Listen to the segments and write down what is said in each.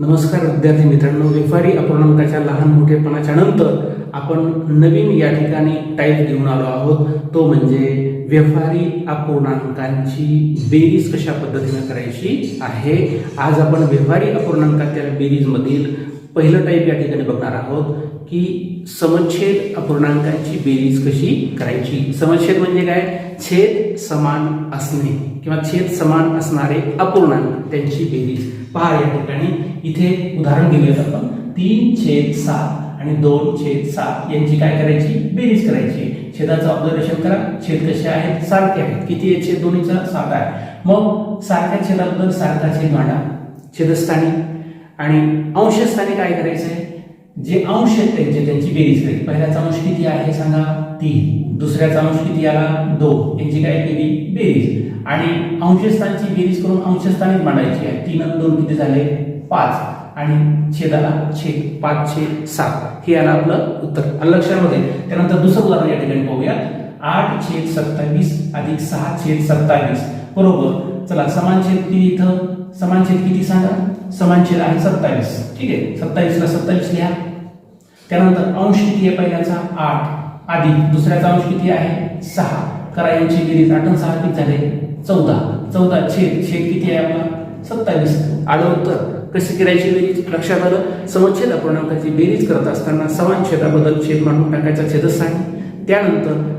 नमस्कार विद्यार्थी मित्रांनो व्यापारी अपूर्णांकाच्या लहान मोठेपणाच्या नंतर आपण नवीन या ठिकाणी टाईप घेऊन आलो आहोत. तो म्हणजे व्यापारी अपूर्णांकांची बेरीज कशा पद्धतीने करायची आहे? आज आपण व्यापारी अपूर्णांकाच्या बेरीजमधील पहिलं टाईप या ठिकाणी बघणार आहोत. की समच्छेद अपूर्णांकांची बेरीज कशी करायची? समच्छेद म्हणजे काय? छेद समान असणे किंवा छेद समान असणारे अपूर्णांक त्यांची बेरीज. पहा या ठिकाणी. इथे उदाहरण घेऊयात आपण. तीन छेद सात आणि दोन छेद सात यांची काय करायची? बेरीज करायची. छेदाचं ऑब्झर्वेशन करा. छेद कसे आहेत? सारखे आहेत. किती आहे छेद? दोन्हीचा? सात आहे. मग सारख्या छेदाबद्दल सारखा छेद मांडा. छेदस्थानी. आणि अंशस्थानी काय करायचंय? जे अंश आहेत त्यांचे त्यांची बेरीज करेल. पहिल्याचा अंश किती आहे सांगा? तीन. दुसऱ्याचा अंश किती आला? दोन. यांची काय केली? बेरीज. आणि अंशस्थानची बेरीज करून अंशस्थानीच मांडायची आहे. तीन आणि दोन किती झाले? पाच. आणि छेदाला छेद. पाच छेद सात. हे आलं आपलं उत्तर. आलं लक्षामध्ये त्यानंतर दुसरं उदाहरण या ठिकाणी पाहूया. आठ छेद सत्तावीस अधिक सहा छेद सत्तावीस. बरोबर. चला समान छेद किती इथं? समान छेद किती सांगा? समान छेद आहे सत्तावीस. ठीक आहे. सत्तावीसला सत्तावीस लिहा. त्यानंतर अंश किती आहे पहिल्याचा? आठ. अधिक दुसऱ्याचा अंश किती आहे? सहा. करा यांची बेरीज. आठ सहा किती झाले? चौदा. चौदा छेद. छेद किती आहे आपला? सत्तावीस. आलं उत्तर. कशी करायची बेरीज? लक्षात आलं? समच्छेद अपूर्णांकाची बेरीज करत असताना समान छेदाबद्दल छेद मांडून टाकायचा छेदस्थानी त्यानंतर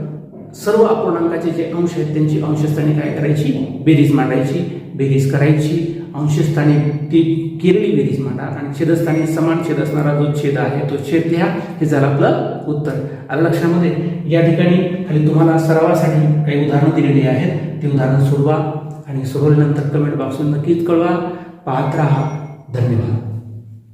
सर्व अपूर्णांकाचे जे अंश आहेत त्यांची अंशस्थाने काय करायची? बेरीज मांडायची. बेरीज करायची. अंशस्थाने ती केलेली बेरीज मांडा. आणि छेदस्थानी समान छेद असणारा जो छेद आहे तो छेद लिहा. हे झालं आपलं उत्तर. आलं लक्षामध्ये या ठिकाणी खाली तुम्हाला सरावासाठी काही उदाहरणं दिलेली आहेत. ती उदाहरणं सोडवा आणि सोडवल्यानंतर कमेंट बॉक्समध्ये नक्कीच कळवा. पाहत राहा. धन्यवाद.